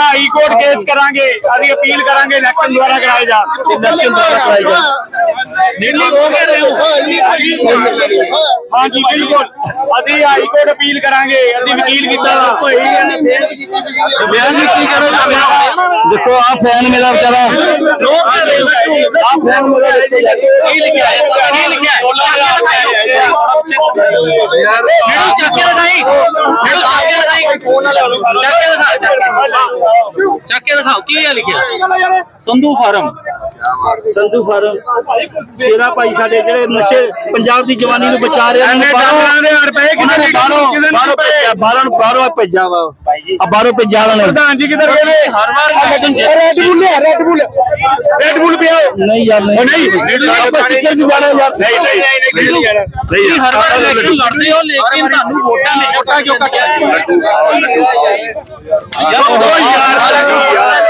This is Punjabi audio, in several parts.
ਹਾਈ ਕੋਰਟ ਕੇਸ ਕਰਾਂਗੇ ਅਸੀਂ ਅਪੀਲ ਕਰਾਂਗੇ ਇਲੈਕਸ਼ਨ ਦੁਆਰਾ ਕਰਾਏ ਜਾ ਇਲੈਕਸ਼ਨ ਦੁਆਰਾ ਕਰਾਏ ਜਾ ਦਿੱਲੀ ਹੋ? ਕੇ ਰਹੇ ਹੋ। ਹਾਂਜੀ ਬਿਲਕੁਲ। ਅਸੀਂ ਹਾਈ ਕੋਰਟ ਅਪੀਲ ਕਰਾਂਗੇ ਅਸੀਂ ਵਕੀਲ ਕੀਤਾ ਬਿਆਨ ਜੀ ਕੀ ਦੇਖੋ ਆ ਫੈਨ ਮੇਰਾ ਵਿਚਾਰਾ ਕੀ ਲਿਖਿਆ ਹੈ ਕੀ ਲਿਖਿਆ ਹੈ ਮੈਨੂੰ ਚੱਕ ਕੇ ਲਗਾਈ ਮੈਨੂੰ ਚੱਕ ਕੇ ਲਗਾਈ ਚੱਕ ਕੇ ਲਗਾ ਚੱਕ ਕੇ ਦਿਖਾਓ ਕੀ ਹੈ ਲਿਖਿਆ ਸੰਧੂ ਫਾਰਮ ਸੰਧੂ ਫਾਰਮ ਸ਼ੇਰਾ ਭਾਈ ਸਾਡੇ ਜਿਹੜੇ ਨਸ਼ੇ ਪੰਜਾਬ ਦੀ ਜਵਾਨੀ ਨੂੰ ਬਚਾ ਰਹੇ ਡਾਕਟਰਾਂ ਦੇ ਰੁਪਏ ਉਹਨਾਂ ਨੇ ਭੇਜਿਆ ਵਾ ਆ ਬਾਹਰੋਂ ਭੇਜਿਆ ਉਹਨਾਂ ਨੇ। ਪ੍ਰਧਾਨ ਜੀ ਕਿੱਧਰ ਗਏ ਵੇ? ਹਰ ਵਾਰ ਰੈਡ ਬੁੱਲ ਹੈ ਰੈਡ ਬੁੱਲ ਰੈਡ ਬੁੱਲ ਪਿਓ ਨਹੀਂ ਯਾਰ ਨਹੀਂ। ਨਹੀਂ। ਆਪਾਂ ਚਿੱਕਰ ਵੀ ਜਾਣਾ ਯਾਰ। ਨਹੀਂ ਨਹੀਂ ਨਹੀਂ ਨਹੀਂ ਯਾਰ ਤੁਸੀਂ ਹਰ ਵਾਰ ਇਲੈਕਸ਼ਨ ਲੜਦੇ ਹੋ ਲੇਕਿਨ ਤੁਹਾਨੂੰ ਵੋਟਾਂ ਨੇ ਵੋਟਾਂ ਕਿਉਂ ਕੱਟਿਆ ਯਾਰ। ਯਾਰ।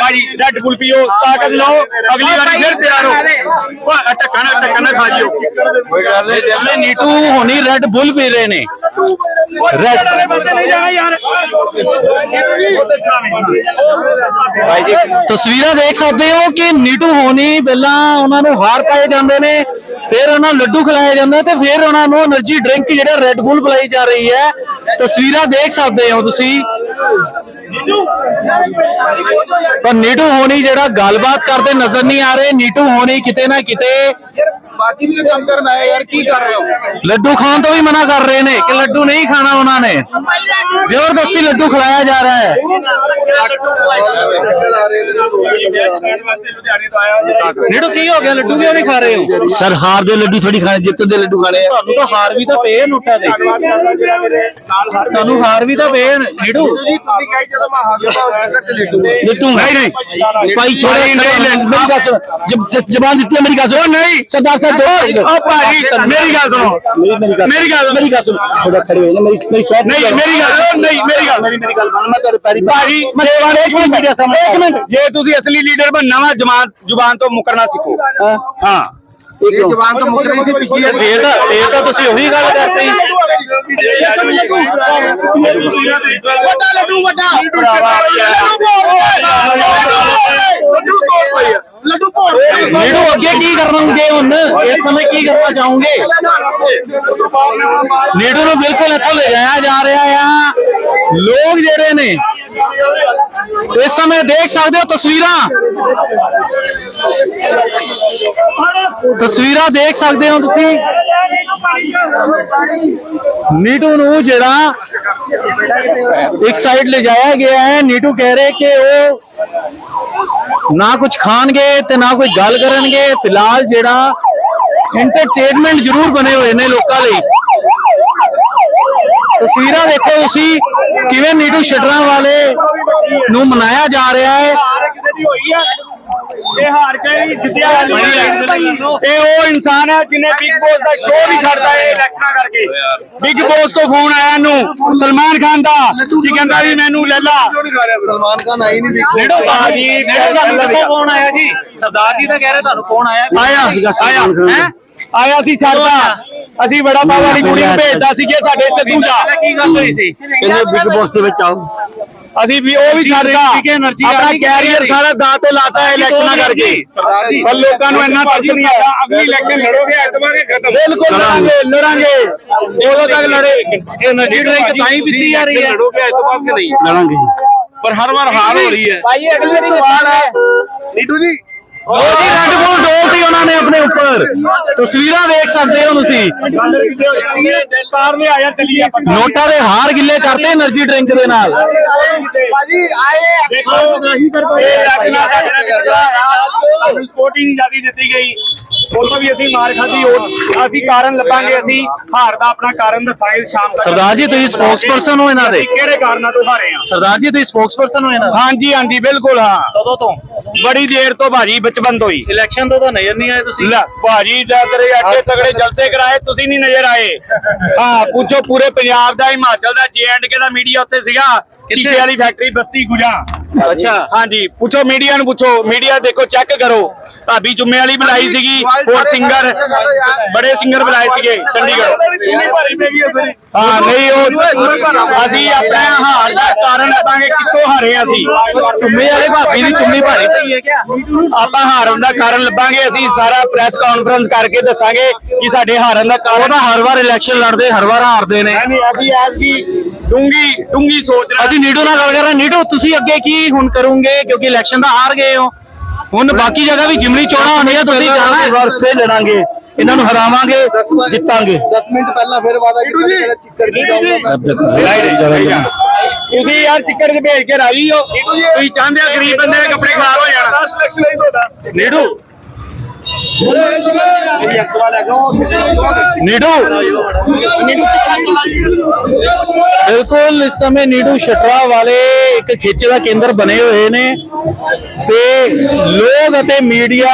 ਭਾਜੀ ਰੈੱਡ ਬੁਲ ਪੀਓ ਤਾਕਤ ਲਓ ਅਗਲੀ ਵਾਰ ਫਿਰ ਤਿਆਰ ਹੋ। ਟੱਕਣ ਟੱਕਣ ਨਾ ਖਾ ਜਿਓ। ਕੋਈ ਗੱਲ ਨਹੀਂ ਜਿਵੇਂ ਨੀਟੂ ਹੁਣੀ ਰੈੱਡ ਬੁਲ ਪੀ ਰਹੇ ਨੇ। ਰੈੱਡ ਤਸਵੀਰਾਂ ਦੇਖ ਸਕਦੇ ਹੋ ਕਿ ਨੀਟੂ ਹੋਣੀ ਪਹਿਲਾਂ ਉਹਨਾਂ ਨੂੰ ਹਾਰ ਪਾਏ ਜਾਂਦੇ ਨੇ ਫਿਰ ਉਹਨਾਂ ਲੱਡੂ ਖਿਲਾਏ ਜਾਂਦਾ ਤੇ ਫਿਰ ਉਹਨਾਂ ਨੂੰ એનર્ਜੀ ਡਰਿੰਕ ਜਿਹੜਾ ਰੈੱਡ ਬੁਲ ਪਿਲਾਈ ਜਾ ਰਹੀ ਹੈ। ਤਸਵੀਰਾਂ ਦੇਖ ਸਕਦੇ ਹੋ ਤੁਸੀਂ। ਪਰ ਨੀਟੂ ਹੋਣੀ ਜਿਹੜਾ ਗੱਲਬਾਤ ਕਰਦੇ ਨਜ਼ਰ ਨਹੀਂ ਆ ਰਹੇ, ਨੀਟੂ ਹੋਣੀ ਕਿਤੇ ਨਾ ਕਿਤੇ ਬਾਕੀ ਵੀ ਕੰਮ ਕਰਨਾ ਹੈ ਯਾਰ ਕੀ ਕਰ ਰਹੇ ਹੋ? ਲੱਡੂ ਖਾਣ ਤੋਂ ਵੀ ਮਨਾ ਕਰ ਰਹੇ ਨੇ ਕਿ ਲੱਡੂ ਨਹੀਂ ਖਾਣਾ ਉਹਨਾਂ ਨੇ। ਜ਼ਬਰਦਸਤੀ ਲੱਡੂ ਖਿਲਾਇਆ ਜਾ ਰਿਹਾ ਹੈ। ਨੀਟੂ ਕੀ ਹੋ ਗਿਆ? ਲੱਡੂ ਕਿਉਂ ਨਹੀਂ ਖਾ ਰਹੇ ਹੋ? ਸਰ ਹਾਰ ਦੇ ਲੱਡੂ ਥੋੜੀ ਖਾਣੇ ਜਿੱਤ ਦੇ ਲੱਡੂ ਖਾਣੇ ਆ। ਤੁਹਾਨੂੰ ਤਾਂ ਹਾਰ ਵੀ ਤਾਂ ਪਏ ਨੋਟਾਂ ਦੇ। ਤੁਹਾਨੂੰ ਹਾਰ ਵੀ ਤਾਂ ਪਏ ਨੇ ਨੀਟੂ ਲੱਡੂ ਨਹੀਂ। ਨਹੀਂ ਭਾਈ ਥੋੜਾ ਮੇਰੀ ਗੱਲ ਸੁਣ। ਜਬ ਜ਼ਬਾਨ ਦਿੱਤੀ ਮੇਰੀ ਗੱਲ ਸੁਣ। ਨਹੀਂ ਸਰਦਾਰ ਸਾਹਿਬ ਦੋ ਓ ਭਾਜੀ ਮੇਰੀ ਗੱਲ ਸੁਣੋ। ਮੇਰੀ ਗੱਲ ਮੇਰੀ ਗੱਲ ਸੁਣ। ਥੋੜਾ ਖੜੇ ਹੋ ਜਾ ਮੇਰੀ ਮੇਰੀ ਸ਼ਾਪ ਨਹੀਂ ਮੇਰੀ ਗੱਲ ਸੁਣੋ, ਨਹੀਂ ਮੇਰੀ ਗੱਲ ਮੇਰੀ ਮੇਰੀ ਗੱਲ ਮੈਂ ਤੇਰੇ ਪੈਰੀ ਭਾਜੀ ਮੈਂ ਇੱਕ ਮਿੰਟ ਇੱਕ ਮਿੰਟ। ਜੇ ਤੁਸੀਂ ਅਸਲੀ ਲੀਡਰ ਬਣਨਾ ਵਾ ਜ਼ਬਾਨ ਜ਼ੁਬਾਨ ਤੋਂ ਮੁਕਰਨਾ ਸਿੱਖੋ। ਹਾਂ। ਇਹ ਜ਼ਬਾਨ ਤੋਂ ਮੁਕਰੀ ਸੀ ਪਿਛਲੀ ਫੇਰ ਤਾਂ ਫੇਰ ਤਾਂ ਤੁਸੀਂ ਉਹੀ ਗੱਲ ਕਰਤੀ। ਵੱਡਾ ਲੱਡੂ। ਵੱਡਾ ਲੱਡੂ ਭੋਰ ਨੀਡੂ ਅੱਗੇ ਕੀ ਕਰਨਗੇ ਹੁਣ? ਇਸ ਸਮੇਂ ਕੀ ਕਰਨਾ ਚਾਹੋਗੇ? ਨੀਡੂ ਨੂੰ ਬਿਲਕੁਲ ਇੱਥੋਂ ਲੈ ਜਾਇਆ ਜਾ ਰਿਹਾ ਆ। ਲੋਕ ਜਿਹੜੇ ਨੇ ਇਸ ਸਮੇਂ ਦੇਖ ਸਕਦੇ ਹੋ ਤਸਵੀਰਾਂ। ਤਸਵੀਰਾਂ ਦੇਖ ਸਕਦੇ ਹੋ ਤੁਸੀਂ। ਨੀਟੂ ਨੂੰ ਜਿਹੜਾ ਇੱਕ ਸਾਈਡ ਲੈ ਜਾਇਆ ਗਿਆ ਹੈ, ਨੀਟੂ ਕਹਿ ਰਹੇ ਕਿ ਉਹ ਨਾ ਕੁਝ ਖਾਣਗੇ ਤੇ ਨਾ ਕੋਈ ਗੱਲ ਕਰਨਗੇ। ਫਿਲਹਾਲ ਜਿਹੜਾ ਐਂਟਰਟੇਨਮੈਂਟ ਜ਼ਰੂਰ ਬਣੇ ਹੋਏ ਨੇ ਲੋਕਾਂ ਲਈ। ਤਸਵੀਰਾਂ ਦੇਖੋ ਤੁਸੀਂ ਕਿਵੇਂ ਨੀਟੂ ਸ਼ਟਰਾਂ ਵਾਲੇ ਨੂੰ ਮਨਾਇਆ ਜਾ ਰਿਹਾ ਹੈ। ਇਹ ਹਾਰ ਕੇ ਹੀ ਜਿੱਤਿਆ ਇਹ ਉਹ ਇਨਸਾਨ ਹੈ ਜਿਹਨੇ ਬਿਗ ਬੋਸ ਦਾ ਸ਼ੋਅ ਵੀ ਛੱਡਦਾ ਹੈ ਇਲੈਕਸ਼ਨਾਂ ਕਰਕੇ। ਬਿਗ ਬੋਸ ਤੋਂ ਫੋਨ ਆਇਆ ਇਹਨੂੰ ਸਲਮਾਨ ਖਾਨ ਦਾ ਕੀ ਕਹਿੰਦਾ ਵੀ ਮੈਨੂੰ ਲੈ ਲਾ ਸਲਮਾਨ ਖਾਨ ਆਈ ਨਹੀਂ ਨੇੜੋ ਬਾਜੀ ਤੁਹਾਨੂੰ ਫੋਨ ਆਇਆ ਜੀ। ਸਰਦਾਰ ਜੀ ਤਾਂ ਕਹਿ ਰਹੇ ਤੁਹਾਨੂੰ ਫੋਨ ਆਇਆ। ਆਇਆ ਆਇਆ ਹੈ? ਆਇਆ ਸੀ ਛੱਡਦਾ। ਅਸੀਂ ਵੜਾ ਪਾਵ ਵਾਲੀ ਕੁੜੀ ਨੂੰ ਭੇਜਦਾ ਸੀ ਜੇ ਸਾਡੇ ਸਿੱਧੂ ਦਾ। ਕੀ ਗੱਲ ਹੋਈ ਸੀ? ਕਹਿੰਦੇ ਬਿਗ ਬੌਸ ਦੇ ਵਿੱਚ ਆਓ। ਅਸੀਂ ਵੀ ਉਹ ਵੀ ਛੱਡਦਾ ਆਪਣਾ ਕੈਰੀਅਰ ਸਾਰਾ ਦਾ ਤੇ ਲਾਤਾ ਇਲੈਕਸ਼ਨਾਂ ਕਰਕੇ। ਪਰ ਲੋਕਾਂ ਨੂੰ ਇੰਨਾ ਤਰਸ ਨਹੀਂ ਆਇਆ। ਅਗਲੀ ਇਲੈਕਸ਼ਨ ਲੜੋਗੇ ਐਤਵਾਰੇ ਖਤਮ? ਬਿਲਕੁਲ ਲੜਾਂਗੇ ਲੜਾਂਗੇ। ਉਦੋਂ ਤੱਕ ਲੜੇ। એનર્ਜੀ ਡਰਿੰਕ ਤਾਂ ਹੀ ਪੀਤੀ ਜਾ ਰਹੀ ਹੈ। ਲੜੋਗੇ ਐਤਵਾਰ ਕਿ ਨਹੀਂ? ਲੜਾਂਗੇ ਪਰ ਹਰ ਵਾਰ ਹਾਰ ਹੋ ਰਹੀ ਹੈ। ਭਾਈ ਅਗਲੀ ਵਾਰੀ ਹੈ ਨੀਟੂ ਜੀ ਲੋ ਜੀ ਰੈੱਡ ਬੋਲ ਡੋਲਤੀ ਉਹਨਾਂ ਨੇ ਆਪਣੇ ਉੱਪਰ। ਤਸਵੀਰਾਂ ਦੇਖ ਸਕਦੇ ਹੋ ਤੁਸੀਂ। ਕਾਰ ਨੇ ਆਇਆ ਚੱਲੀ ਆਪਾਂ ਨੋਟਾਂ ਦੇ ਹਾਰ ਗਿੱਲੇ ਕਰਤੇ એનર્ਜੀ ਡਰਿੰਕ ਦੇ ਨਾਲ। ਭਾਜੀ ਆਏ ਦੇਖੋ ਨਹੀਂ ਕਰ ਪਾਏ ਸਪੋਰਟੀ ਨਹੀਂ ਜਿਆਦੀ ਦਿੱਤੀ ਗਈ। ਉਦੋਂ ਵੀ ਅਸੀਂ ਮਾਰ ਖਾਧੀ ਅਸੀਂ ਕਾਰਨ ਲੱਭਾਂਗੇ ਅਸੀਂ ਹਾਰ ਦਾ ਆਪਣਾ ਕਾਰਨ ਦੱਸਾਂਗੇ ਸ਼ਾਮ ਤੱਕ। ਸਰਦਾਰ ਜੀ ਤੁਸੀਂ ਸਪੋਕਸਪਰਸਨ ਹੋ ਇਹਨਾਂ ਦੇ। ਕਿਹੜੇ ਕਾਰਨਾਂ ਤੋਂ ਹਾਰੇ ਆ? ਸਰਦਾਰ ਜੀ ਤੁਸੀਂ ਸਪੋਕਸਪਰਸਨ ਹੋ ਇਹਨਾਂ ਦੇ। ਹਾਂਜੀ ਹਾਂਜੀ ਬਿਲਕੁਲ ਹਾਂ। ਕਦੋਂ ਤੋਂ? ਬੜੀ ਦੇਰ ਤੋਂ ਭਾਜੀ ਬਚਪਨ ਤੋਂ ਹੀ ਇਲੈਕਸ਼ਨ ਤੋਂ ਤਾਂ ਨਜ਼ਰ ਨਹੀਂ ਆਏ ਤੁਸੀਂ? ਲੈ ਭਾਜੀ ਦਾ ਤੇਰੇ ਐਡੇ ਤਗੜੇ ਜਲਸੇ ਕਰਾਏ ਤੁਸੀਂ ਨਹੀਂ ਨਜ਼ਰ ਆਏ। ਹਾਂ ਪੁੱਛੋ ਪੂਰੇ ਪੰਜਾਬ ਦਾ ਹਿਮਾਚਲ ਦਾ ਜੇ ਐਂਡ ਕੇ ਦਾ ਮੀਡੀਆ ਉੱਤੇ ਸੀਗਾ। ਸ਼ੀਸ਼ੇ ਵਾਲੀ ਫੈਕਟਰੀ ਬਸਤੀ ਗੁਜਾ। ਅੱਛਾ ਹਾਂਜੀ ਪੁੱਛੋ ਮੀਡੀਆ ਨੂੰ ਪੁੱਛੋ ਮੀਡੀਆ ਦੇਖੋ ਚੈੱਕ ਕਰੋ। ਭਾਬੀ ਜੁੰਮੇ ਵਾਲੀ ਬੁਲਾਈ ਸੀਗੀ ਹੋਰ ਸਿੰਗਰ ਬੜੇ ਸਿੰਗਰ ਬੁਲਾਏ ਸੀਗੇ ਚੰਡੀਗੜ੍ਹ। ਹਾਂ ਨਹੀਂ ਉਹ ਅਸੀਂ ਆਪਣਾ ਹਾਰ ਦਾ ਕਾਰਨ ਲੱਭਾਂਗੇ ਕਿੱਥੋਂ ਹਾਰੇ ਅਸੀਂ। ਚੁੰਮੇ ਵਾਲੇ ਭਾਬੀ ਦੀ ਚੁੰਮੀ ਭਾਰੀ ਆਪਾਂ ਹਾਰਨ ਦਾ ਕਾਰਨ ਲੱਭਾਂਗੇ ਅਸੀਂ ਸਾਰਾ ਪ੍ਰੈਸ ਕਾਨਫਰੰਸ ਕਰਕੇ ਦੱਸਾਂਗੇ ਕਿ ਸਾਡੇ ਹਾਰਨ ਦਾ ਕਾਰਨ ਉਹ ਤਾਂ ਹਰ ਵਾਰ ਇਲੈਕਸ਼ਨ ਲੜਦੇ ਹਰ ਵਾਰ ਹਾਰਦੇ ਨੇ। ਨਹੀਂ ਅਸੀਂ ਐਸ ਕੀ ਡੂੰਗੀ ਡੂੰਗੀ ਸੋਚ ਰਹੇ ਅਸੀਂ ਨੀਟੂ ਨਾਲ ਗੱਲ ਕਰ ਰਹੇ ਨੀਟੂ ਤੁਸੀਂ ਅੱਗੇ ਕੀ ਹੁਣ ਕਰੋਗੇ? ਕਿਉਂਕਿ ਇਲੈਕਸ਼ਨ ਤਾਂ ਹਾਰ ਗਏ ਹੋ। ਹੁਣ ਬਾਕੀ ਜਗ੍ਹਾ ਵੀ ਜਿਮਨੀ ਚੋਣਾਂ ਹੋਣੀਆਂ ਤੁਸੀਂ ਜਾਣਾ ਹੈ। ਵਾਰ ਫੇਰ ਲੜਾਂਗੇ। ਇਹਨਾਂ ਨੂੰ ਹਰਾਵਾਂਗੇ ਜਿੱਤਾਂਗੇ। 10 ਮਿੰਟ ਪਹਿਲਾਂ ਫਿਰ ਵਾਦਾ ਕੀਤਾ ਚਿੱਕੜ ਦੀ ਜਾਊਂਗਾ। ਤੁਸੀਂ ਯਾਰ ਚਿੱਕੜ ਚ ਭੇਜ ਕੇ ਰਾਜੀ ਹੋ। ਤੁਸੀਂ ਚਾਹੁੰਦੇ ਆ ਗਰੀਬ ਬੰਦੇ ਦੇ ਕੱਪੜੇ ਖਰਾਬ ਹੋ ਜਾਣ। ਲਾਸਟ ਇਲੈਕਸ਼ਨ ਹੈ ਤੁਹਾਡਾ। ਨੀਡੂ। ਨੀਟੂ ਬਿਲਕੁਲ ਇਸ ਸਮੇਂ ਨੀਟੂ ਸ਼ਟਰਾ ਵਾਲੇ ਇੱਕ ਖਿੱਚ ਦਾ ਕੇਂਦਰ ਬਣੇ ਹੋਏ ਨੇ ਤੇ ਲੋਕ ਅਤੇ ਮੀਡੀਆ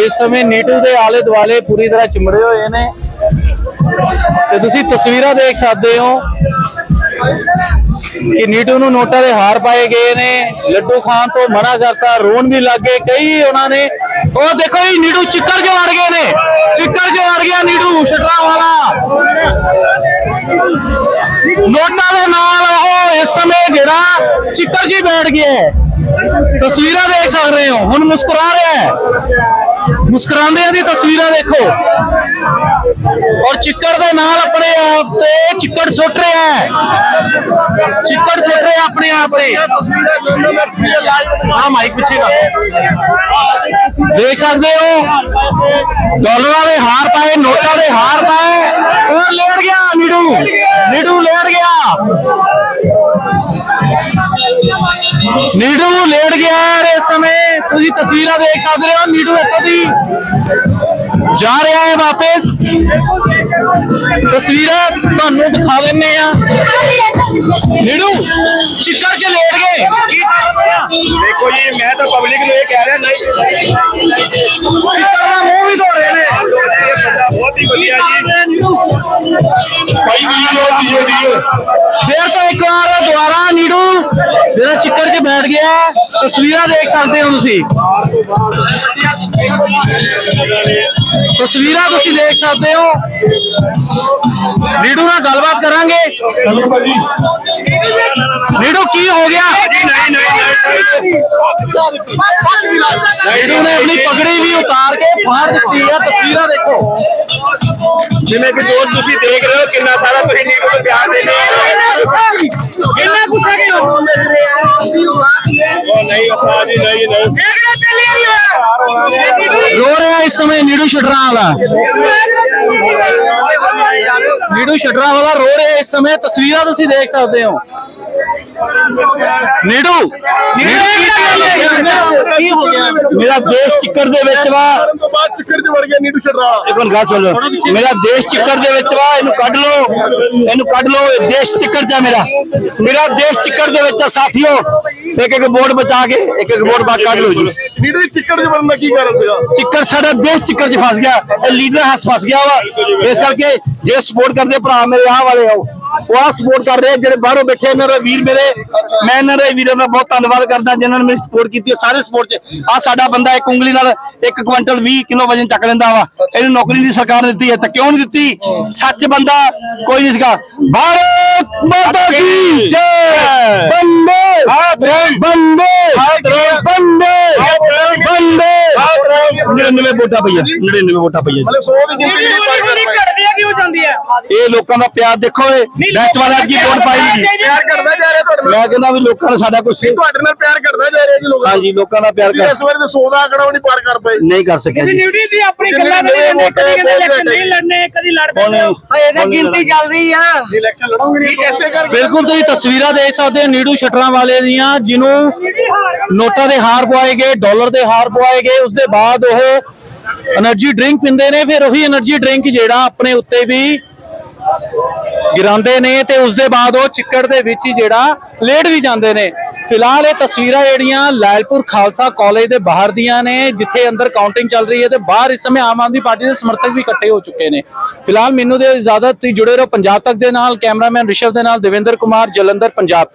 ਇਸ ਸਮੇਂ ਨੀਟੂ ਦੇ ਆਲੇ ਦੁਆਲੇ ਪੂਰੀ ਤਰ੍ਹਾਂ ਚਿਮੜੇ ਹੋਏ ਨੇ। ਤੇ ਤੁਸੀਂ ਤਸਵੀਰਾਂ ਦੇਖ ਸਕਦੇ ਹੋ ਕਿ ਨੀਟੂ ਨੂੰ ਨੋਟਾਂ ਦੇ ਹਾਰ ਪਾਏ ਗਏ ਨੇ। ਲੱਡੂ ਖਾਨ ਤੋਂ ਮਨਾ ਕਰਤਾ, ਰੋਣ ਵੀ ਲੱਗ ਗਏ। ਕਈ ਉਹਨਾਂ ਨੇ, ਉਹ ਦੇਖੋ ਜੀ ਨੀਟੂ ਚਿੱਕਰ ਚ ਵੜ ਗਏ ਨੇ। ਚਿੱਕਰ ਚ ਵੜ ਗਿਆ ਨੀਟੂ ਸ਼ਟਰਾ ਵਾਲਾ। ਨੋਟਾਂ ਦੇ ਨਾਲ ਉਹ ਇਸ ਸਮੇਂ ਜਿਹੜਾ ਚਿੱਕਰ ਜੀ ਬੈਠ ਗਿਆ ਹੈ। ਤਸਵੀਰਾਂ ਦੇਖ ਸਕਦੇ ਹੋ। ਹੁਣ ਮੁਸਕਰਾ ਰਿਹਾ ਹੈ। ਮੁਸਕਰਾਉਂਦਿਆਂ ਦੀ ਤਸਵੀਰਾਂ ਦੇਖੋ। ਔਰ ਚਿੱਕੜ ਦੇ ਨਾਲ ਆਪਣੇ ਆਪ ਤੇ ਚਿੱਕੜ ਸੁੱਟ ਰਿਹਾ ਹੈ। ਚਿੱਕੜ ਸੁੱਟ ਰਿਹਾ ਆਪਣੇ ਆਪ ਤੇ। ਹਾਂ ਮਾਈਕ ਪਿੱਛੇ ਕਰ। ਦੇਖ ਸਕਦੇ ਹੋ। ਡਾਲਰਾਂ ਦੇ ਹਾਰ ਪਾਏ, ਨੋਟਾਂ ਦੇ ਹਾਰ ਪਾਏ। ਉਹ ਲੇਟ ਗਿਆ, ਨੀਡੂ। ਨੀਡੂ ਲੇਟ ਨੀਡੂ ਲੇਟ ਗਿਆ ਔਰ ਇਸ ਸਮੇਂ। ਤੁਸੀਂ ਤਸਵੀਰਾਂ ਦੇਖ ਸਕਦੇ ਹੋ ਨੀਡੂ ਇੱਥੋਂ ਦੀ ਜਾ ਰਿਹਾ ਹੈ ਵਾਪਸ। ਤਸਵੀਰਾਂ ਤੁਹਾਨੂੰ ਦਿਖਾ ਦਿੰਨੇ ਆ। ਨੀਡੂ ਚਿੱਕਰ ਚ ਲੇਟ ਗਏ? ਦੇਖੋ ਜੀ ਮੈਂ ਤਾਂ ਪਬਲਿਕ ਨੂੰ ਇਹ ਕਹਿ ਰਿਹਾ ਨਹੀਂ। ਚਿੱਕਰ ਦਾ ਮੂੰਹ ਵੀ ਧੋ ਰਹੇ ਨੇ। ਹੀ ਵਧੀਆ ਜੀ ਭਾਈ ਵੀਡੀਓ ਵੀਡੀਓ ਫੇਰ ਤੋਂ ਇੱਕ ਵਾਰ ਦੁਬਾਰਾ ਨੀਡੂ ਜਿਹੜਾ ਚਿੱਕਰ 'ਚ ਬੈਠ ਗਿਆ। ਤਸਵੀਰਾਂ ਦੇਖ ਸਕਦੇ ਹੋ ਤੁਸੀਂ ਤਸਵੀਰਾਂ ਤੁਸੀਂ ਦੇਖ ਸਕਦੇ ਹੋ ਨੀਡੂ ਨਾਲ ਗੱਲਬਾਤ ਕਰਾਂਗੇ ਨੀਡੂ ਕੀ ਹੋ ਗਿਆ ਨਹੀਂ ਨਹੀਂ ਨੀਡੂ ਨੇ ਆਪਣੀ ਪਗੜੀ ਵੀ ਉਤਾਰ ਕੇ ਫਾੜ ਦਿੱਤੀ ਹੈ ਤਸਵੀਰਾਂ ਦੇਖੋ ਜਿਵੇਂ ਕਿ ਦੋਸਤ ਤੁਸੀਂ ਦੇਖ ਰਹੇ ਹੋ ਕਿੰਨਾ ਸਾਰਾ ਤੁਸੀਂ ਨੀਡੂ ਨੂੰ ਪਿਆਰ ਦੇ ਰਹੇ ਹੋ ਕਿੰਨਾ ਪੁੱਛਾ ਕਿ ਉਹ ਨਹੀਂ ਉਸਤਾਦ ਜੀ ਨਹੀਂ ਨਹੀਂ ਰੋ ਰਿਹਾ ਇਸ ਸਮੇਂ ਨੀਡੂ ਸ਼ਟਰਾਂ ਵਾਲਾ। ਨੀਡੂ ਸ਼ਟਰਾਂ ਵਾਲਾ ਰੋ ਰਿਹਾ ਇਸ ਸਮੇਂ। ਤਸਵੀਰਾਂ ਤੁਸੀਂ ਦੇਖ ਸਕਦੇ ਹੋ। ਨੀਡੂ ਕੀ ਹੋ? ਗਿਆ? ਮੇਰਾ ਦੇਸ਼ ਚਿੱਕਰ ਦੇ ਵਿੱਚ ਵਾ। ਬਾਅਦ ਚਿੱਕੜ ਚ ਵੜ ਗਿਆ ਨੀਟੂ ਛੱਡਰਾ। ਇੱਕ ਮਿੰਟ ਗੱਲ ਸੁਣ ਲਓ। ਮੇਰਾ ਦੇਸ਼ ਚਿੱਕਰ ਦੇ ਵਿੱਚ ਵਾ। ਇਹਨੂੰ ਕੱਢ ਲਓ। ਇਹਨੂੰ ਕੱਢ ਲਓ। ਇਹ ਦੇਸ਼ ਚਿੱਕਰ ਆ ਮੇਰਾ। ਮੇਰਾ ਦੇਸ਼ ਚਿੱਕਰ ਦੇ ਵਿੱਚ ਆ ਸਾਥੀਓ। ਇੱਕ ਇੱਕ ਵੋਟ ਬਚਾ ਕੇ ਇੱਕ ਇੱਕ ਵੋਟ ਬਾਅਦ ਕੱਢ ਲਓ ਜੀ। ਦੇ ਚਿੱਕੜ ਚ ਵੜਨ ਦਾ ਕੀ ਕਾਰਨ ਸੀਗਾ? ਚਿੱਕਰ ਸਾਡਾ ਦੇਸ਼ ਚਿੱਕਰ 'ਚ ਫਸ ਗਿਆ ਇਹ ਲੀਡਰ ਹੱਥ ਫਸ ਗਿਆ ਵਾ। ਇਸ ਕਰਕੇ ਜੇ ਸਪੋਰਟ ਕਰਦੇ ਭਰਾ ਮੇਰੇ ਆਹ ਵਾਲੇ ਆਓ। ਉਹ ਆ ਸਪੋਰਟ ਕਰ ਰਹੇ ਜਿਹੜੇ ਬਾਹਰੋਂ ਬੈਠੇ ਇਹਨਾਂ ਦੇ ਵੀਰ ਮੇਰੇ। ਮੈਂ ਇਹਨਾਂ ਦੇ ਵੀਰਾਂ ਦਾ ਬਹੁਤ ਧੰਨਵਾਦ ਕਰਦਾ ਜਿਨ੍ਹਾਂ ਨੇ ਮੇਰੀ ਸਪੋਰਟ ਕੀਤੀ ਸਾਰੇ ਸਪੋਰਟ 'ਚ। ਆ ਸਾਡਾ ਬੰਦਾ ਇੱਕ ਉਂਗਲੀ ਨਾਲ 1 ਕੁਇੰਟਲ 20 ਕਿਲੋ ਵਜਨ ਚੱਕ ਲੈਂਦਾ ਵਾ। ਇਹਨੂੰ ਨੌਕਰੀ ਦੀ ਸਰਕਾਰ ਨੇ ਦਿੱਤੀ ਹੈ ਤਾਂ ਕਿਉਂ ਨਹੀਂ ਦਿੱਤੀ? ਸੱਚ ਬੰਦਾ ਕੋਈ ਨਹੀਂ ਸੀਗਾ। ਭਾਰਤ ਮਾਤਾ ਕੀ ਜੈ। ਬੰਦੇ। ਬੰਦੇ। ਬੰਦੇ। ਬੰਦੇ 99 ਵੋਟਾਂ ਪਈਆਂ 99 ਵੋਟਾਂ ਪਈਆਂ ਮਤਲਬ 100 ਦੀ ਗਿਣਤੀ ਨਹੀਂ ਪਾਰ ਕਰ ਪਾਏ ਇਹ ਲੋਕਾਂ ਦਾ ਪਿਆਰ ਦੇਖੋ ਇਹ ਬੈਸਟ ਵਾਲਾ ਕੀ ਵੋਟ ਪਾਈ ਜੀ ਪਿਆਰ ਘਟਦਾ ਜਾ ਰਿਹਾ ਤੁਹਾਡੇ ਨਾਲ। ਮੈਂ ਕਹਿੰਦਾ ਵੀ ਲੋਕਾਂ ਨੇ ਸਾਡਾ ਕੁਝ ਤੁਹਾਡੇ ਨਾਲ ਪਿਆਰ ਘਟਦਾ ਜਾ ਰਿਹਾ ਜੀ ਲੋਕਾਂ ਦਾ। ਹਾਂਜੀ ਲੋਕਾਂ ਦਾ ਪਿਆਰ ਤੁਸੀਂ ਕਰ ਇਸ ਵਾਰ ਦੇ 100 ਦਾ ਆંકੜਾ ਵੀ ਨਹੀਂ ਪਾਰ ਕਰ ਪਏ। ਨਹੀਂ ਕਰ ਸਕਿਆ ਜੀ। ਨਿਊਟੀ ਦੀ ਆਪਣੀ ਗੱਲਾਂ ਦੇ ਨਵੇਂ ਨੇ ਕਦੀ ਕਹਿੰਦੇ ਵੋਟਰ ਇਲੈਕਸ਼ਨ ਨਹੀਂ ਲੜਨੇ ਕਦੀ ਲੜ ਹੁਣ ਪੈਂਦੇ ਹੋ। ਹਜੇ ਤਾਂ ਹੁਣ ਗਿਣਤੀ ਚੱਲ ਰਹੀ ਆ। ਇਲੈਕਸ਼ਨ ਲੜੋਗੇ ਨਹੀਂ ਐਸੇ ਕਰਕੇ ਬਿਲਕੁਲ ਤੁਸੀਂ ਤਸਵੀਰਾਂ ਦੇਖ ਸਕਦੇ ਹੋ ਨੀਡੂ ਸ਼ਟਰਾਂ ਵਾਲੇ ਦੀਆਂ ਜਿਹਨੂੰ ਨੋਟਾਂ ਦੇ ਹਾਰ ਪਵਾਏ ਗਏ ਡਾਲਰ ਦੇ ਹਾਰ ਪਵਾਏ ਗਏ ਉਸ ਦੇ ਬਾਅਦ ਉਹ એનર્ਜੀ ਡਰਿੰਕ ਪੀਂਦੇ ਨੇ, ਫਿਰ ਉਹੀ એનર્ਜੀ ਡਰਿੰਕ ਜਿਹੜਾ ਆਪਣੇ ਉੱਤੇ ਵੀ ਗਿਰਾਉਂਦੇ ਨੇ ਤੇ ਉਸ ਦੇ ਬਾਅਦ ਉਹ ਚਿੱਕੜ ਦੇ ਵਿੱਚ ਹੀ ਜਿਹੜਾ ਲੇਟ ਵੀ ਜਾਂਦੇ ਨੇ। ਫਿਲਹਾਲ ਇਹ ਤਸਵੀਰਾਂ ਜਿਹੜੀਆਂ ਲਾਲਪੁਰ ਖਾਲਸਾ ਕਾਲਜ ਦੇ ਬਾਹਰ ਦੀਆਂ ਨੇ, ਜਿੱਥੇ ਅੰਦਰ ਕਾਊਂਟਿੰਗ ਚੱਲ ਰਹੀ ਹੈ ਤੇ ਬਾਹਰ ਇਸ ਸਮੇਂ ਆਮ ਆਦਮੀ ਪਾਰਟੀ ਦੇ ਸਮਰਥਕ ਵੀ ਇਕੱਠੇ ਹੋ ਚੁੱਕੇ ਨੇ। ਫਿਲਹਾਲ ਮੈਨੂੰ ਦੇ ਇਜਾਜ਼ਤ ਤੁਸੀਂ ਜੁੜੇ ਰਹੋ ਪੰਜਾਬ ਤੱਕ ਦੇ ਨਾਲ, ਕੈਮਰਾਮੈਨ ਰਿਸ਼ਵ ਦੇ ਨਾਲ, ਦੇਵੇਂਦਰ ਕੁਮਾਰ, ਜਲੰਧਰ, ਪੰਜਾਬ